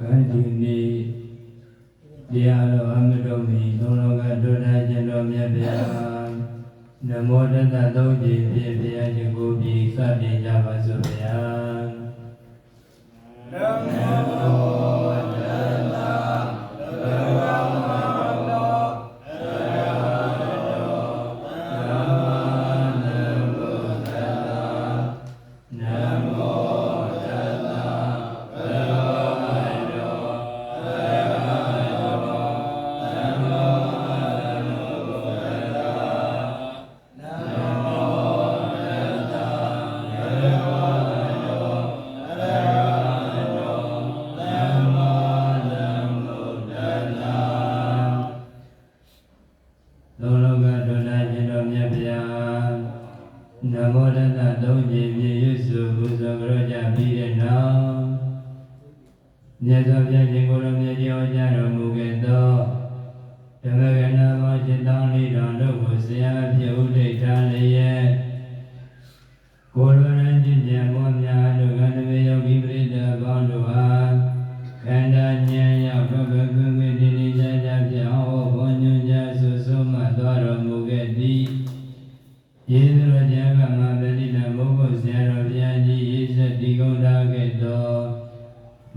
အဲဒီနေ့တရားတော်အမတော်မီသုံးလောကဒုထာရှင်တော်မြတ်ဗျာနမောတတသုံးကြည်ဖြင့်ဘုရားရှင်ကိုပြီးစတင်ကြပါစို့ဗျာနမော ကိုခဲ့သည်ယေရှုတော်ကျမ်းကငါတတိတမုဂ္ဂဆရာတော်ဘုရားကြီးရေစက်ဒီကုန်းလာခဲ့တော်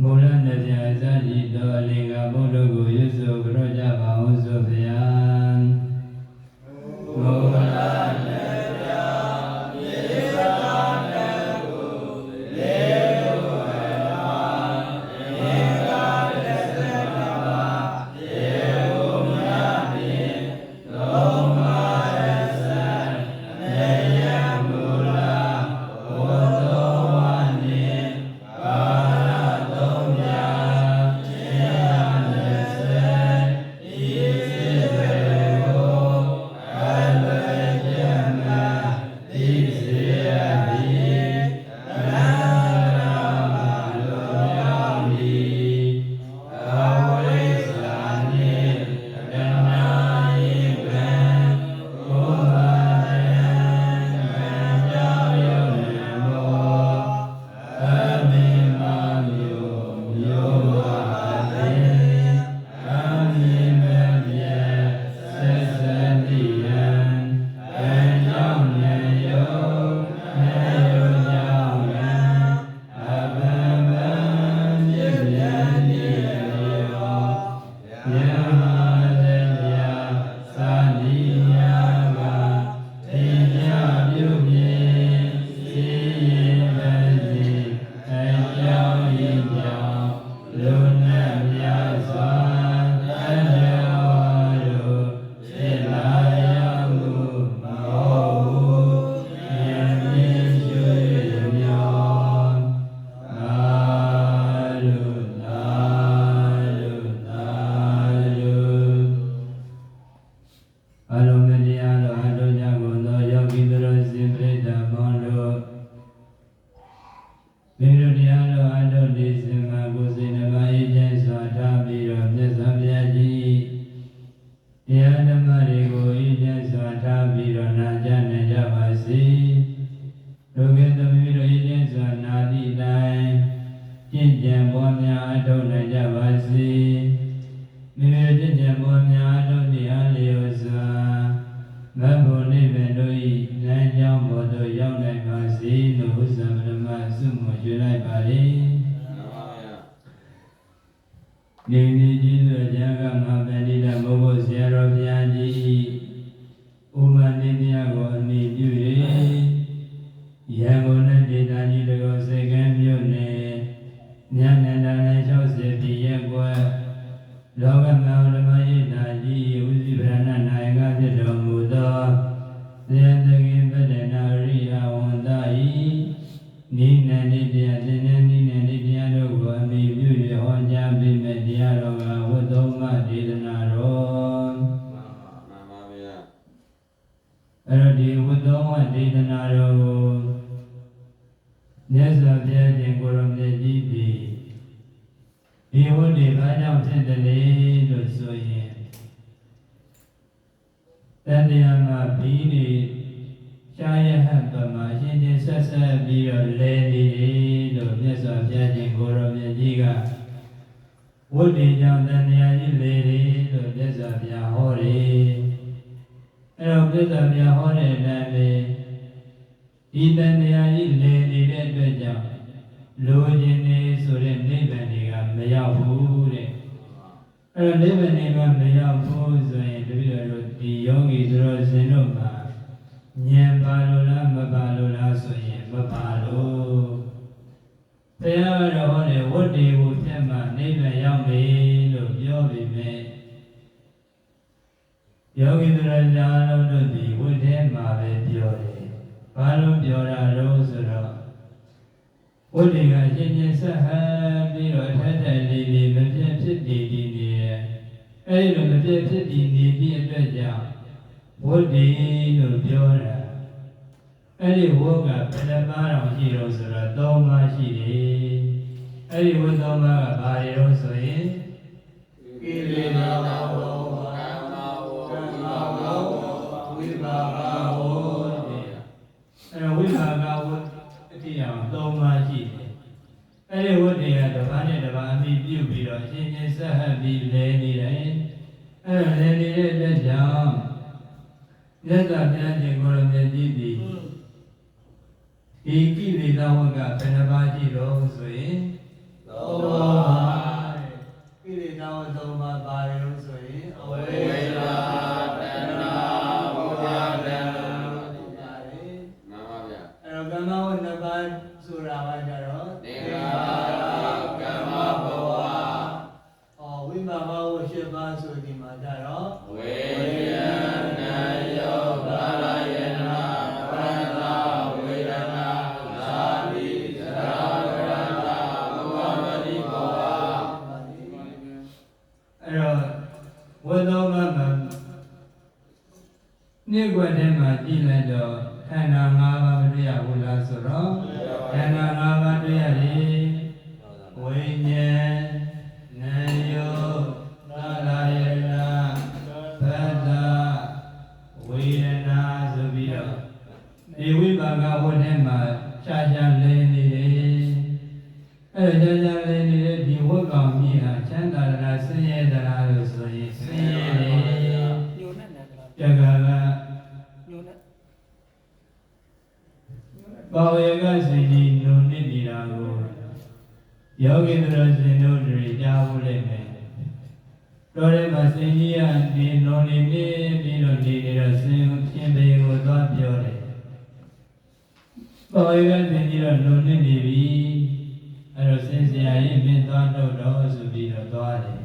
မူလနဲ့ဆရာဇာတိတော်အလင်္ကာဘုဒ္ဓကိုရွတ်ဆိုကြောကြပါအောင်ဆိုဘုရား နန္ဒာနဲ့60ပြည့်ရဲ့ကွယ်လောကမှာဓမ္မယိနာကြီးဝိဇိဗရဏနိုင်ကဖြစ်တော်မူသောသေတကိပတ္တနာရိယဝန္တဤနိနန္ဒိတယသေ ဘာကြောင့်ထင်တယ်လေလို့ဆိုရင်တန်တရားမှာဘီးနေရှားရဟတ်ပမာရှင်ချင်းဆက်ဆက်ပြီးတော့လဲနေတယ်လို့မြတ်စွာဘုရားရှင်ကိုရောမြတ်ကြီးကဝိတ္တိကြောင့်တန်တရားကြီးလေတယ်လို့မြတ်စွာဘုရားဟောတယ်အဲတော့မြတ်စွာဘုရားဟောတဲ့အတိုင်းလေဒီတန်တရားကြီးလေနေတဲ့အတွက်ကြောင့်လိုချင်နေဆိုတဲ့နိဗ္ဗာန်တွေကမရောက်ဘူး အဲ့တော့နိဗ္ဗာန်တွေကမရောက်ဘူးဆိုရင်တပည့်တော်တို့ဒီယောဂီသူတော်စင်တို့မှာဉာဏ်ပါလို့လားမပါလို့လားဆိုရင်မပါလို့ဘုရားတော်ဟောတဲ့ဝတ္တေကိုပြတ်မှနိဗ္ဗာန်ရောက်ပြီလို့ပြောပြီးမြဲယောဂီသူတော်ညာလုံးတို့ဒီဝိထဲမှာပဲပြောတယ်။ဘာလို့ပြောတာတော့ဆိုတော့ဝတ္တေကအချင်းချင်းဆက်ဟပ်ပြီးတော့ထက်ထက်လေးလေးမပြတ်ဖြစ်တည်တည်နေရဲ့။ အဲဒီလိုမပြတ်ဖြစ်တည်နေသည့်အတွက်ကြောင့်ဝတ္တေလို့ပြောတာ။အဲ့ဒီဝတ်ကဘယ်နှပါးတောင်ရှိတော့ဆိုတော့သုံးပါးရှိတယ်။အဲ့ဒီဝတ်သုံးပါးကဘာတွေတော့ဆိုရင်ကိလေသာဝောကမ္မဝောကမ္မဝောဝိပါကဝောတဲ့။အဲ့တော့ဝိပါကဝတ်အတိအောင်သုံးပါးရှိတယ်။ အဲ့ဒီဝတ်တွေကတစ်ပါးနဲ့တစ်ပါးအမိပြုတ်ပြီးတော့အချင်းချင်းဆက်ဟပ်ပြီးလဲနေတယ်။အဲ့ဒါလဲနေတဲ့အတွက်ကြောင့်မြတ်စွာဘုရားရှင်ကိုယ်တော်မြတ်ကြီးသည်ဒီကိလေသာဝတ်ကဘယ်နှပါးရှိတော့ဆိုရင်သောသုံးပါ နေ့ကွက်ထဲမှာကြည့်လိုက်တော့ခန္ဓာ၅ပါးမတွေ့ရဘူးလားဆိုတော့ခန္ဓာ၅ပါးတွေ့ရတယ်ဝိညာဉ် ပြီးတော့နေနေတော့ဆင်းရှင်ပေကိုသွားပြောတယ်ပါဝေကစိတ်ကြီးတော့နုံနစ်နေပြီအဲ့တော့ဆင်းစရာကြီးမင်းသွားတော့တော့ဆိုပြီးတော့သွားတယ်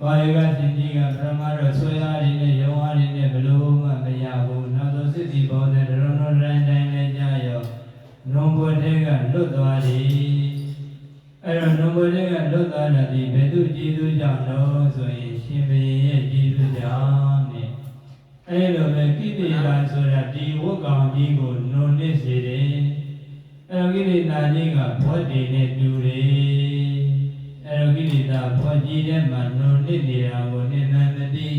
ပါဝေကစိတ်ကြီးကပရမတော့ဆွဲအားရင်းနဲ့ယုံအားရင်းနဲ့ဘလို့မှမရဘူးနောက်ဆုံးစစ်တီဘောနဲ့ဒရုံဒရုံတိုင်းတိုင်းနဲ့ကြာရောနုံဘွယ်တဲ့ကလွတ်သွားတယ်အဲ့တော့နုံဘွယ်တဲ့ကလွတ်သွားတာဒီဘယ်သူကျေးဇူးကြောင့်လို့ဆိုရင်ရှင်ဘုရင်ရဲ့ကျေးဇူးကြောင့်နဲ့ အဲ့လိုပဲကိလေသာဆိုတာဒီဝတ်ကောင်ကြီးကိုနုံနစ်စေတယ်အဲ့တော့ကိလေသာကြီးကဘောဓိနဲ့တူတယ်အဲ့တော့ကိလေသာဘောကြီးထဲမှာနုံနစ်နေတာကိုနိမန္တတိ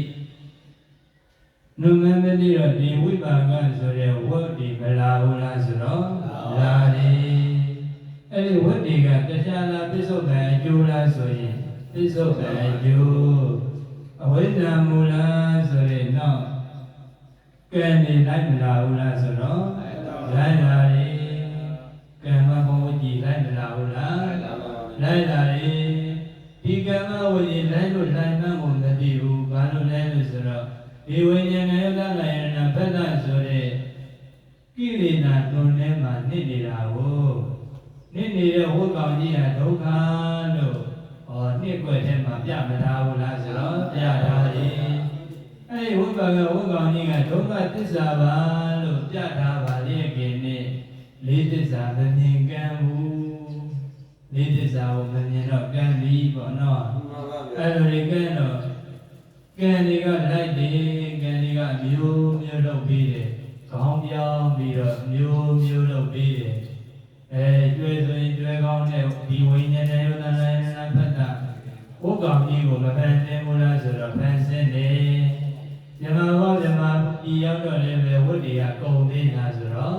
နုမန္တတိတော့ဒီဝိပါကဆိုတဲ့ဝတ်ဒီမလာဘူးလားဆိုတော့လာတယ်အဲ့ဒီဝတ်ဒီကတရားလာပြစ္ဆုတ်ကံအကျိုးလားဆိုရင်ပြစ္ဆုတ်ကံအကျိုးအဝိဇ္ဇာမူလားဆိုရင်တော့ ကံနေလိုက်မလာဘူးလားဆိုတော့လိုက်လာတယ်ကံမဘုံဝကြီးလိုက်မလာဘူးလားလိုက်လာတယ်ဒီကံမဝကြီးလိုက်လို့လိုက်မှန်းကိုမသိဘူးဘာလို့လဲလို့ဆိုတော့ဒီဝိညာဉ်နဲ့သလာယနာဘဒ္ဒဆိုတဲ့ကိလေသာတွန်ထဲမှာနစ်နေတာကိုနစ်နေတဲ့ဝတ်ကောင်ကြီးဟာဒုက္ခလို့ဟောနှစ်ွက်ထဲမှာပြမထားဘူးလားဆိုတော့ပြထားတယ် အဲဒီဝတ်ကောင်ကဝတ်ကောင်ကြီးကဒုက္ခသစ္စာပါလို့ပြထားပါလေခင်နဲ့လေးသစ္စာမမြင်ကံဘူးလေးသစ္စာကိုမမြင်တော့ကံပြီးပေါ့နော်မှန်ပါဗျာအဲ့လိုတွေကဲတော့ကံတွေကလိုက်တယ်ကံတွေကမျိုးမျိုးလုပ်ပြီးတယ်ခေါင်းပြောင်းပြီးတော့မျိုးမျိုးလုပ်ပြီးတယ်အဲကျွဲဆိုရင်ကျွဲကောင်းတဲ့ဒီဝိညာဉ်နဲ့ယုံနာနဲ့နာဖတ်တာဘုကောင်ကြီးကိုမဖန်ဆင်းဘူးလားဆိုတော့ဖန်ဆင်းတယ် မြမဘောမြမဒီရောက်တော့လည်းပဲဝတ်တွေကကုံသေးတာဆိုတော့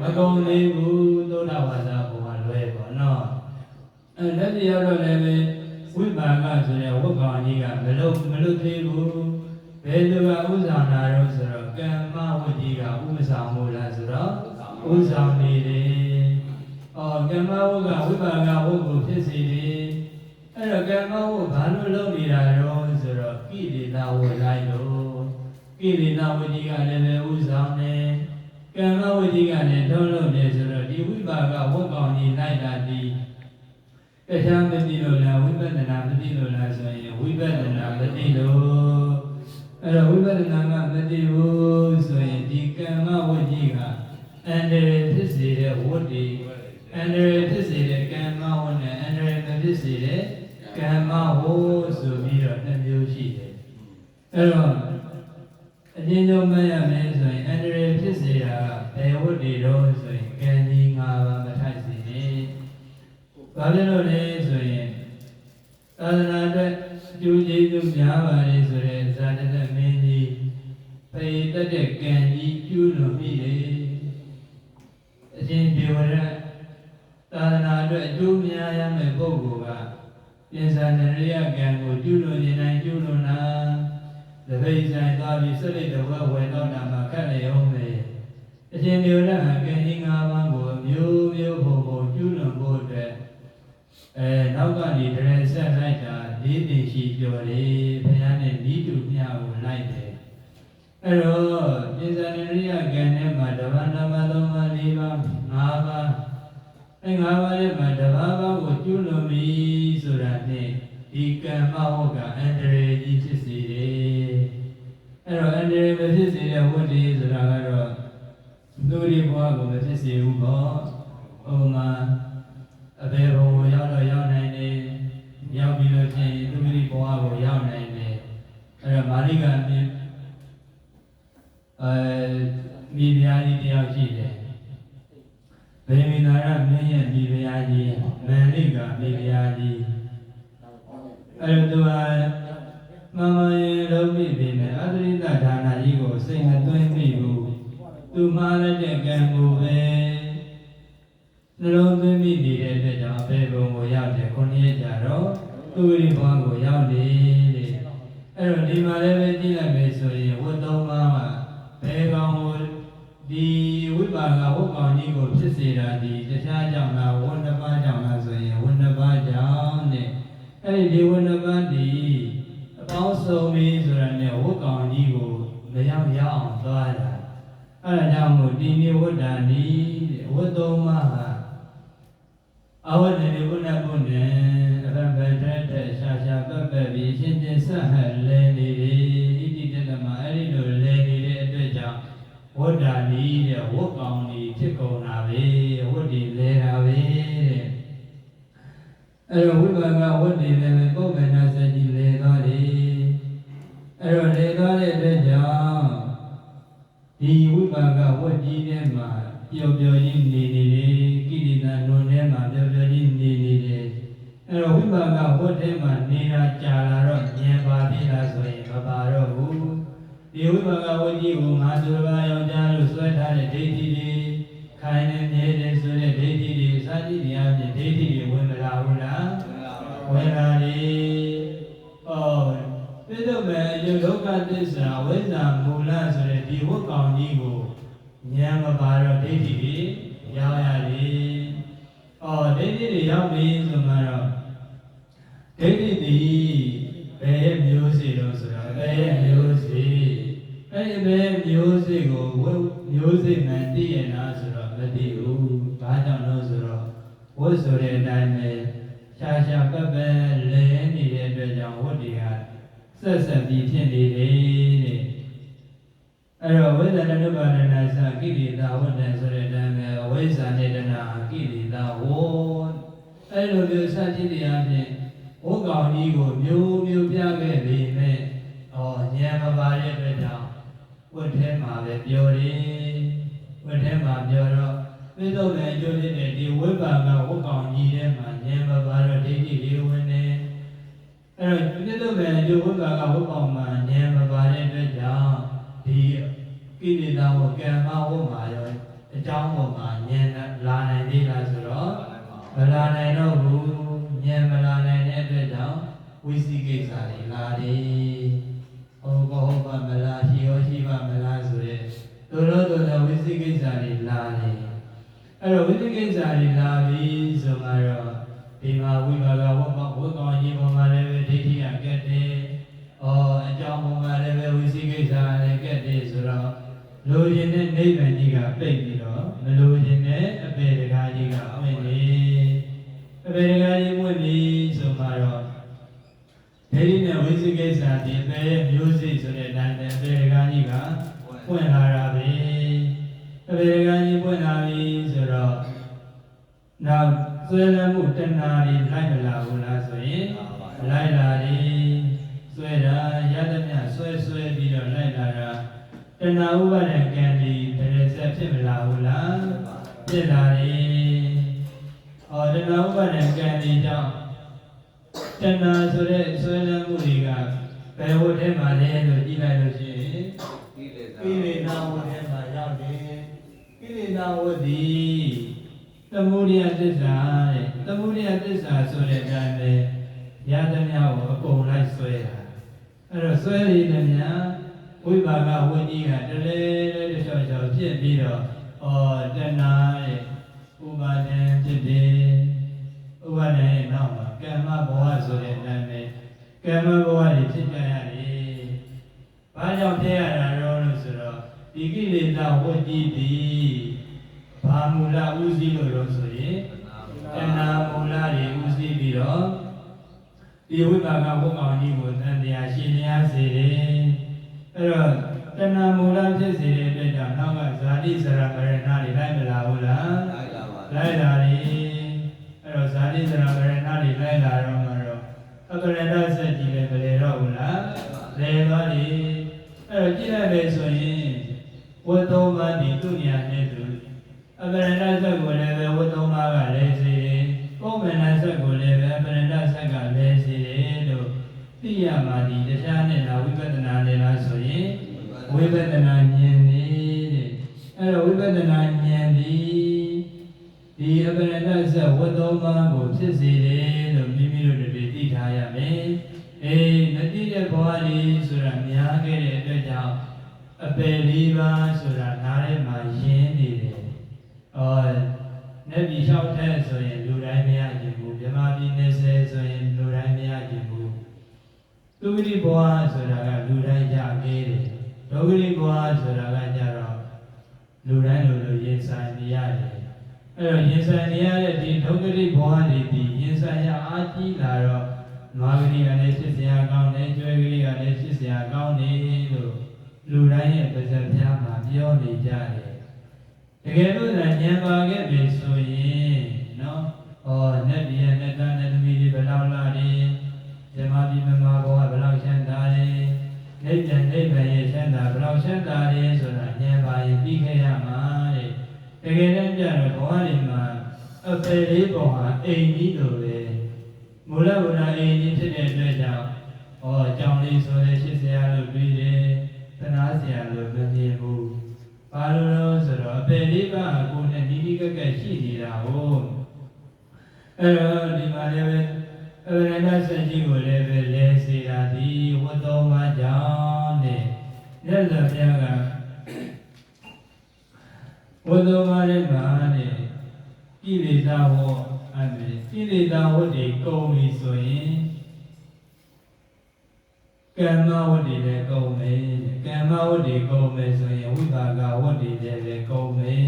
မကုံသေးဘူးသုဒ္ဓဝါဒဘုံကလွဲပေါ့နော်အဲလက်တရောက်တော့လည်းပဲဝိပါကဆိုတဲ့ဝတ်ကောင်ကြီးကမလုမလုသေးဘူးဘယ်သူကဥဆောင်တာတော့ဆိုတော့ကမ္မဝကြီးကဥမဆောင်မို့လားဆိုတော့ဥဆောင်နေတယ်။အော်ကမ္မဝကဝိပါကဝတ်ကိုဖြစ်စီတယ်။အဲ့တော့ကမ္မဝဘာလို့လုပ်နေတာတော့ဆိုတော့ကိလေသာဝလိုက်လို့ ကိလေသာဝကြီးကလည်းပဲဥဆောင်နေကမ္မဝကြီးကလည်းထုံးလို့နေဆိုတော့ဒီဝိပါကဝတ်ကောင်ကြီးလိုက်တာဒီတရားမသိလို့လားဝိပဿနာမသိလို့လားဆိုရင်ဝိပဿနာမသိလို့အဲ့တော့ဝိပဿနာကမသိဘူးဆိုရင်ဒီကမ္မဝကြီးကအန္တရာယ်ဖြစ်စေတဲ့ဝတ္တိအန္တရာယ်ဖြစ်စေတဲ့ကမ္မဝနဲ့အန္တရာယ်မဖြစ်စေတဲ့ကမ္မဝဆိုပြီးတော့နှစ်မျိုးရှိတယ်အဲ့တော့ အချင်းချင်းမရမယ်ဆိုရင်အန္တရာယ်ဖြစ်စေတာကဘယ်ဝတ္တိတော့ဆိုရင်ကံကြီး၅ပါးမထိုက်စေနဲ့ဘာဖြစ်လို့လဲဆိုရင်သာသနာအတွက်အကျိုးကျေးဇူးများပါလေဆိုတဲ့ဇာတတမင်းကြီးပေတတ်တဲ့ကံကြီးကျူးလွန်ပြီလေအရှင်ပြေဝရသာသနာအတွက်အကျိုးများရမယ့်ပုဂ္ဂိုလ်ကပြင်စာနရိယကံကိုကျူးလွန်နေနိုင်ကျူးလွန်တာ တပိတ်ဆိုင်သွားပြီးစိတ်တော်ဝယ်တော့တာမှာခက်လေအောင်လေအရှင်ပြေဝရဟာကံကြီး၅ပါးကိုမျိုးမျိုးပုံပုံကျူးလွန်ဖို့အတွက်အဲနောက်ကနေတရဆက်လိုက်တာလေးသိရှိပြောတယ်ဘုရားနဲ့ဤတူမျှကိုလိုက်တယ်အဲ့တော့ပိဇာနရိယကံထဲမှာတဘာနာမသုံးပါး၄ပါး၅ပါးအဲ၅ပါးထဲမှာတဘာပါးကိုကျွလွန်ပြီဆိုတာနဲ့ဒီကံမဟုတ်ကအန္တရာယ် သူဒီဘဝကိုမဖြစ်စေဘူးပေါ့ဥပမာအဘေဘုံကိုရောက်တော့ရောက်နိုင်တယ်ရောက်ပြီးလို့ရှိရင်သူဒီဘဝကိုရောက်နိုင်တယ်အဲ့တော့မာရိကအမြင်အဲမိဖုရားကြီးတယောက်ရှိတယ်ဗေမိနာရမင်းရဲ့မိဖုရားကြီးမန္လိကမိဖုရားကြီးအဲ့တော့သူဟာမမရေလုံးမိပြီနဲ့အသရိတဌာနကြီးကိုစိတ်မသွင်းမိဘူး သူမှားလိုက်တဲ့ကံကိုပဲနှလုံးသွင်းမိနေတဲ့အတွက်ကြောင့်အဘေဘုံကိုရောက်တယ်ခုနှစ်ရက်ကြာတော့သူရိဘဝကိုရောက်တယ်တဲ့အဲ့တော့ဒီမှာလည်းပဲကြည့်လိုက်မယ်ဆိုရင်ဝတ်သုံးပါးမှာဘယ်ကောင်ကိုဒီဝိပါကဝတ်ကောင်ကြီးကိုဖြစ်စေတာဒီတခြားကြောင့်လားဝတ်နှစ်ပါးကြောင့်လားဆိုရင်ဝတ်နှစ်ပါးကြောင့်တဲ့အဲ့ဒီဒီဝတ်နှစ်ပါးဒီအပေါင်းစုံပြီဆိုတာနဲ့ဝတ်ကောင်ကြီးကိုမရောက်ရအောင်သွားတာ အဲ့ဒါကြောင့်မို့ဒီမြေဝတ်တာနီးတဲ့ဝတ်သုံးပါးဟာအဝတ္တနေဘုနာဘုနေအရဘဒတ္တရှာရှာပပ္ပပြီးရှင်းတင်ဆက်ဟလဲနေတယ်ဣတိတတမအဲ့ဒီလိုလဲနေတဲ့အတွက်ကြောင့်ဝတ္တာနီးတဲ့ဝတ်ကောင်ကြီးဖြစ်ကုန်တာပဲဝတ်ဒီလဲတာပဲတဲ့အဲ့တော့ဝိပါကဝတ်ဒီလည်းပဲပုဗ္ဗနာ ကြီးထဲမှာပျော်ပျော်ကြီးနေနေတယ်ကိရိတာနုံထဲမှာပျော်ပျော်ကြီးနေနေတယ်အဲ့တော့ဝိပါကဝတ်ထဲမှာနေတာကြာလာတော့ဉာဏ်ပါပြီလားဆိုရင်မပါတော့ဘူးဒီဝိပါကဝတ်ကြီးကိုငါဆိုပါယောက်ျားလို့ဆွဲထားတဲ့ဒိဋ္ဌိတွေခိုင်နေမြဲတယ်ဆိုတဲ့ဒိဋ္ဌိတွေစာကြည့်နေရပြင်ဒိဋ္ဌိတွေဝင်မလာဘူးလားဝင်လာတယ်ဩပြည့်စုံမဲ့အယုဒုက္ခသစ္စာဝိဇ္ဇာမူလဆိုတဲ့ဒီဝတ်ကောင်ကြီးကို ဉာဏ်မပါတော့ဒိဋ္ဌိတွေရောက်ရတယ်။အော်ဒိဋ္ဌိတွေရောက်ပြီဆိုမှတော့ဒိဋ္ဌိဒီဘယ်ရဲ့မျိုးစေတော့ဆိုတော့ဘယ်ရဲ့မျိုးစေအဲ့ဒီဘယ်မျိုးစေကိုဝတ်မျိုးစေမှန်သိရလားဆိုတော့မသိဘူး။ဘာကြောင့်လို့ဆိုတော့ဝတ်ဆိုတဲ့အတိုင်းပဲရှာရှာပက်ပက်လဲနေတဲ့အတွက်ကြောင့်ဝတ်တွေကဆက်ဆက်ပြီးဖြစ်နေတယ်တဲ့။ အဲ့တော့ဝိဇ္ဇာတနုပါဒနာသကိလေသာဝတ္တဆိုတဲ့တမ်းပဲဝိဇ္ဇာနေတနာကိလေသာဝေါအဲ့လိုမျိုးစသဖြင့်အပြင်ဝတ်ကောင်ကြီးကိုမျိုးမျိုးပြခဲ့ပေမဲ့ဩဉာဏ်မပါတဲ့အတွက်ကြောင့်ဝတ်ထဲမှာပဲပြောတယ်ဝတ်ထဲမှာပြောတော့သိတော့လည်းအကျိုးလေးနဲ့ဒီဝိပါကဝတ်ကောင်ကြီးထဲမှာဉာဏ်မပါတော့ဒိဋ္ဌိလေးဝင်နေအဲ့တော့သိတော့လည်းအကျိုးဝိပါကဝတ်ကောင်မှာဉာဏ်မပါတဲ့အတွက်ကြောင့်ဒီ ကိလေသာဝကံမဝမှာရောအကြောင်းပေါ်မှာဉာဏ်လာနိုင်သေးလားဆိုတော့မလာနိုင်တော့ဘူးဉာဏ်မလာနိုင်တဲ့အတွက်ကြောင့်ဝိသိကိစ္စတွေလာတယ်ဟောကောဟုတ်ပါမလားရှိရောရှိပါမလားဆိုတဲ့တို့တော့တို့တော့ဝိသိကိစ္စတွေလာတယ်အဲ့တော့ဝိသိကိစ္စတွေလာပြီဆိုမှတော့ဒီမှာဝိပါကဝတ်ကောဝတ်ကောင်းကြီးပေါ်မှာလည်းပဲဒိဋ္ဌိကကက်တယ်ဩအကြောင်းပေါ်မှာလည်းပဲဝိသိကိစ္စလည်းကက်တယ်ဆိုတော့ လိုချင်တဲ့နိဗ္ဗာန်ကြီးကပြိတ်ပြီးတော့မလိုချင်တဲ့အပေတကားကြီးကဝင်နေအပေတကားကြီးဝင်ပြီဆိုမှတော့ဒိဋ္ဌိနဲ့ဝိသိကိစ္စဒီအပေရဲ့မျိုးစိဆိုတဲ့အတိုင်းပဲအပေတကားကြီးကပွင့်လာတာပဲအပေတကားကြီးပွင့်လာပြီဆိုတော့နောက်ဆွဲလမ်းမှုတဏှာတွေလိုက်မလာဘူးလားဆိုရင်လိုက်လာတယ်ဆွဲတာရသမျှဆွဲဆွဲပြီးတော့လိုက်လာတာ တဏှာဥပါဒံကံဒီတရဆက်ဖြစ်မလာဘူးလားဖြစ်လာတယ်။အော်တဏှာဥပါဒံကံဒီကြောင့်တဏှာဆိုတဲ့ဆွဲလမ်းမှုတွေကဘယ်ဟိုထဲမှာလဲလို့ကြည့်လိုက်လို့ရှိရင်ကိလေသာကိလေသာဝတ်ထဲမှာရောက်တယ်ကိလေသာဝတ်ဒီသမုဒိယသစ္စာတဲ့သမုဒိယသစ္စာဆိုတဲ့အတိုင်းပဲရသမျှကိုအကုန်လိုက်ဆွဲတာအဲ့တော့ဆွဲရည်သမျှ ဝိပါကဝိကြီးကတလဲလဲတစ်ချောချောဖြစ်ပြီးတော့ဩတဏှာရဲ့ဥပါဒံဖြစ်တယ်ဥပါဒံရဲ့နောက်မှာကမ္မဘဝဆိုတဲ့အတိုင်းပဲကမ္မဘဝတွေဖြစ်ကြရတယ်။ဘာကြောင့်ဖြစ်ရတာတော့လို့ဆိုတော့ဒီကိလေသာဝတ်ကြီးသည်ဘာမူလဥစည်းလို့လို့ဆိုရင်တဏှာမူလတွေဥစည်းပြီးတော့ဒီဝိပါကဘုံကောင်ကြီးကိုတန်တရားရှင်များစေတယ်။ အဲ့တော့တဏှာမူလဖြစ်စေတဲ့အတွက်ကြောင့်နောက်ကဇာတိစရမရဏတွေလိုက်မလာဘူးလားလိုက်လာပါ။လိုက်လာတယ်။အဲ့တော့ဇာတိစရမရဏတွေလိုက်လာတော့မှတော့အပရဏဆက်ကြည့်လည်းမလဲတော့ဘူးလား။လဲသွားတယ်။အဲ့တော့ကြည့်လိုက်ပဲဆိုရင်ဝတ်သုံးပါးဒီသူညာနဲ့သူအပရဏဆက်ကိုလည်းပဲဝတ်သုံးပါးကလဲစေ မှာဒီတရားနဲ့လားဝိပဿနာနဲ့လားဆိုရင်ဝိပဿနာဉာဏ်နေတဲ့အဲ့တော့ဝိပဿနာဉာဏ်ဒီဒီအပရဏဆက်ဝတ်သုံးပါးကိုဖြစ်စေတယ်လို့မိမိတို့တွေသိထားရမယ်။အေးမသိတဲ့ဘဝလေးဆိုတာများခဲ့တဲ့အတွက်ကြောင့်အပယ်လေးပါးဆိုတာနားထဲမှာယင်းနေတယ်။အော်နေပြည်လျှောက်တဲ့ဆိုရင်လူတိုင်းမရခြင်းဘူးမြမပြည်20ဆိုရင်လူတိုင်းမရခြင်းဘူး သူဝိရိဘဝဆိုတာကလူတိုင်းရခဲ့တယ်ဒုဝိရိဘဝဆိုတာကကြတော့လူတိုင်းလူလူရင်ဆိုင်နေရတယ်အဲ့တော့ရင်ဆိုင်နေရတဲ့ဒီဒုက္ခရိဘဝနေဒီရင်ဆိုင်ရအားကြီးလာတော့မာဂရိကလည်းဖြစ်စရာကောင်းတယ်ကျွဲကလေးကလည်းဖြစ်စရာကောင်းတယ်လို့လူတိုင်းရဲ့ပဇက်ပြားမှာပြောနေကြတယ်တကယ်လို့ဉာဏ်ပါခဲ့ပြီဆိုရင်နော်ဩနတ်ပြည်နတ်သားနတ်သမီးတွေဘယ်လောက်လာတယ် ဇမတိမမဘောကဘယ်လောက်ချမ်းသာတယ်နိဗ္ဗာန်နိဗ္ဗာန်ရဲ့ချမ်းသာဘယ်လောက်ချမ်းသာတယ်ဆိုတာဉာဏ်ပါရင်ပြီးခဲ့ရမှာတဲ့တကယ်တမ်းကျတော့ဘဝတွေမှာအပယ်လေးပုံဟာအိမ်ကြီးလိုပဲမူလဘုရားအိမ်ကြီးဖြစ်တဲ့အတွက်ကြောင့်ဩအကြောင်းလေးဆိုတဲ့ရှစ်ဆရာလို့ပြီးတယ်သနာဆရာလို့မမြင်ဘူးဘာလို့လဲဆိုတော့အပေလေးပါးကိုယ်နဲ့ဒီဒီကက်ကက်ရှိနေတာဟုတ်အဲ့တော့ဒီမှာလည်း ပဲအရဏစัจကြီးကိုလည်းပဲလဲစေတာဒီဝတ်တော်မှာကြောင့်တဲ့မြတ်စွာဘုရားကဝတ်တော်မှာလည်းပါတဲ့ကိလေသာဟောအဲ့ဒီကိလေသာဟောဒီကုန်ပြီဆိုရင်ကမ္မဝတ္တိလည်းကုန်မယ်တဲ့ကမ္မဝတ္တိကုန်မယ်ဆိုရင်ဝိပါကဝတ္တိလည်းပဲကုန်မယ်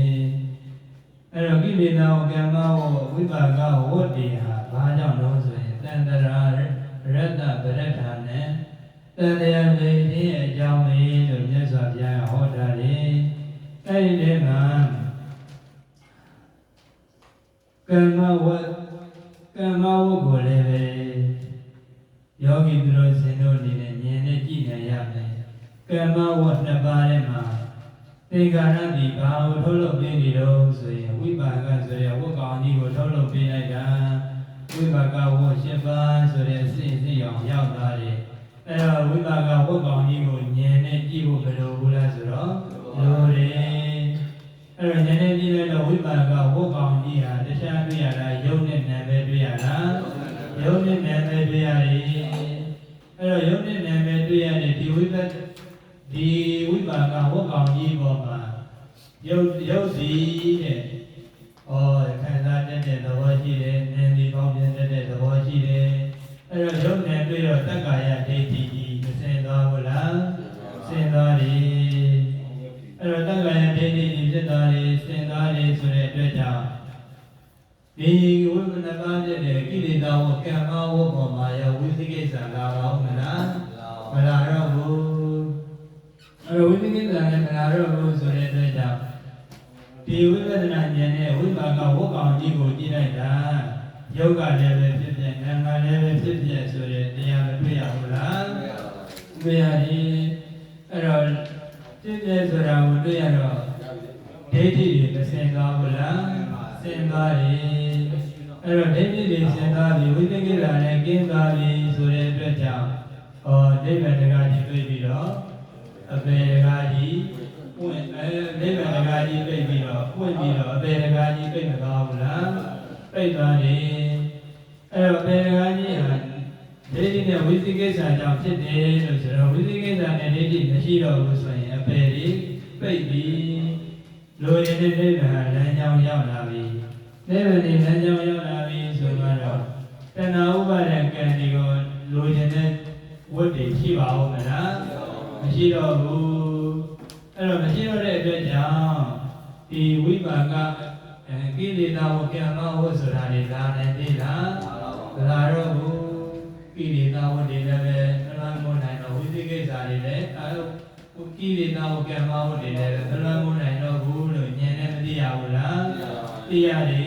အဲ့တော့ကိလေသာဟောကမ္မဟောဝိပါကဝတ္တိဟာဘာကြောင့်လို့ဆိုရင် တန်တရာရတ္တပရဋ္ဌာနဲ့တန်တရားလေးခြင်းအကြောင်းလေးလို့မြတ်စွာဘုရားဟောတာလေအဲ့ဒီထဲမှာကမ္မဝတ္ကမ္မဝတ္ကိုလည်းပဲယောဂီသူတော်စင်တို့အနေနဲ့ဉာဏ်နဲ့ကြည့်နိုင်ရမယ်။ကမ္မဝတ်နှစ်ပါးထဲမှာသင်္ကာရတိဘာကိုထုတ်လုပ်ပေးနေတော့ဆိုရင်ဝိပါကဆိုရဝတ်ကောင်ကြီးကိုထုတ်လုပ်ပေးလိုက်တာ ဝိပါကဝတ်၈ပါးဆိုတဲ့အစဉ်အစဉ်အောင်ရောက်သွားတယ်။အဲတော့ဝိပါကဝတ်ကောင်ကြီးကိုဉာဏ်နဲ့ကြည့်ဖို့ဘယ်လိုဘူးလဲဆိုတော့လိုတယ်။အဲတော့ဉာဏ်နဲ့ကြည့်လိုက်တော့ဝိပါကဝတ်ကောင်ကြီးဟာတခြားတွေ့ရတာယုံနဲ့နာပဲတွေ့ရတာယုံနဲ့နာမည်တွေ့ရတယ်အဲ့တော့ယုတ်နဲ့နာမည်တွေ့ရတဲ့ဒီဝိပဿဒီဝိပါကဝတ်ကောင်ကြီးပေါ်မှာယုတ်ယုတ်စီတဲ့ ဩခံစားတတ်တဲ့သဘောရှိတယ်နင်းဒီပေါင်းပြတတ်တဲ့သဘောရှိတယ်အဲ့တော့ယုတ်နဲ့တွေ့တော့တက္ကာယဒိဋ္ဌိကြီးမစင်သွားဘူးလားစင်သွားပြီအဲ့တော့တက္ကာယဒိဋ္ဌိကြီးဖြစ်သွားပြီစင်သွားပြီဆိုတဲ့အတွက်ကြောင့်ဒီဝိပဿနာပါတဲ့ကိလေသာဝကံမဝတ်ပေါ်မှာရောဝိသိကိစ္စလာပါဦးမလားမလာတော့ဘူးအဲ့တော့ဝိသိကိစ္စလည်းမလာတော့ဘူးဆိုတဲ့အတွက်ကြောင့် ဒီဝိပဿနာဉာဏ်နဲ့ဝိပါကဝတ်ကောင်ကြီးကိုကြည့်လိုက်တာယောဂလည်းပဲဖြစ်ဖြစ်နာမ်လည်းပဲဖြစ်ဖြစ်ဆိုတဲ့တရားမတွေ့ရဘူးလားတွေ့ရတယ်အဲ့တော့ပြည့်ပြည့်ဆိုတာကိုတွေ့ရတော့ဒိဋ္ဌိတွေမစင်သွားဘူးလားစင်သွားတယ်အဲ့တော့ဒိဋ္ဌိတွေစင်သွားပြီဝိသေကိတာလည်းကင်းသွားပြီဆိုတဲ့အတွက်ကြောင့်ဟောဒိဗ္ဗံတကားကြီးတွေ့ပြီးတော့အပေတကားကြီး ပွင့်အဲဒိဗ္ဗံတကားကြီးတွေ့ပြီးတော့ပွင့်ပြီးတော့အပေတကားကြီးတွေ့မသွားဘူးလားပြိတ်သွားတယ်အဲ့တော့အပေတကားကြီးဟာဒိဋ္ဌိနဲ့ဝိသိကိစ္စကြောင့်ဖြစ်တယ်လို့ဆိုတော့ဝိသိကိစ္စနဲ့ဒိဋ္ဌိမရှိတော့ဘူးဆိုရင်အပယ်ဒီပိတ်ပြီးလိုရင်းတဲ့နိဗ္ဗာန်လမ်းကြောင်းရောက်လာပြီနိဗ္ဗာန်ဒီလမ်းကြောင်းရောက်လာပြီဆိုတော့တဏှာဥပါဒံကံဒီကိုလိုချင်တဲ့ဝတ်တွေရှိပါဦးမလားမရှိတော့ဘူး အဲ့တော့မရှိတော့တဲ့အတွက်ကြောင့်ဒီဝိပါကအဲကိလေသာဝကံမဝတ်ဆိုတာတွေလာနေသေးလားမလာတော့ဘူးကိလေသာဝတ္တေလည်းပဲသလမွန်နိုင်တော့ဝိသိကိစ္စတွေလည်းအဲကိလေသာဝကံမဝတ္တေလည်းပဲသလမွန်နိုင်တော့ဘူးလို့ဉာဏ်နဲ့မသိရဘူးလားသိရတယ်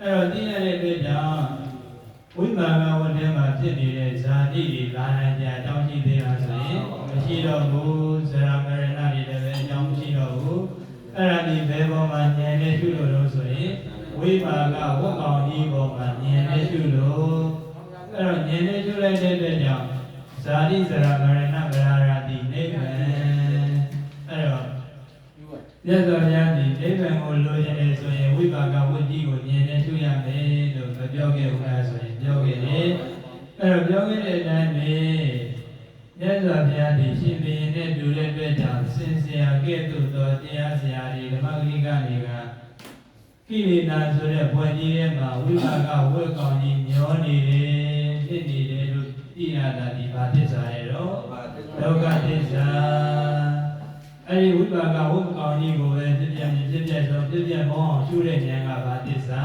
အဲ့တော့သိရတဲ့အတွက်ကြောင့်ဝိပါကဝတ္တေမှာဖြစ်နေတဲ့ဇာတိတွေလာနိုင်ကြအကြောင်းရှိသေးလားဆိုရင်မရှိတော့ဘူးဇရာမ အဲ့ဒါဒီဘယ်ပေါ်မှာဉာဏ်နဲ့ရှုလို့လို့ဆိုရင်ဝိပါကဝတ်ကောင်ကြီးပေါ်မှာဉာဏ်နဲ့ရှုလို့အဲ့တော့ဉာဏ်နဲ့ရှုလိုက်တဲ့အတွက်ကြောင့်ဇာတိဇရာမရဏဗရာရာတိနိဗ္ဗာန်အဲ့တော့မြတ်စွာဘုရား ဘုရားဒီရှင်ဘုရင်နဲ့တူတဲ့အတွက်ကြောင့်စင်စရာကဲ့သို့သောတရားစရာတွေဓမ္မဂရိကနေကကိလေသာဆိုတဲ့ဘွယ်ကြီးထဲမှာဝိပါကဝက်ကောင်ကြီးမျောနေတယ်ဖြစ်နေတယ်လို့သိရတာဒီဘာသစ္စာရဲ့တော့ဒုက္ခသစ္စာအဲ့ဒီဝိပါကဝက်ကောင်ကြီးကိုပဲဖြစ်ပြဖြစ်ပြဆိုဖြစ်ပြမောအောင်ရှုတဲ့ဉာဏ်ကဘာသစ္စာ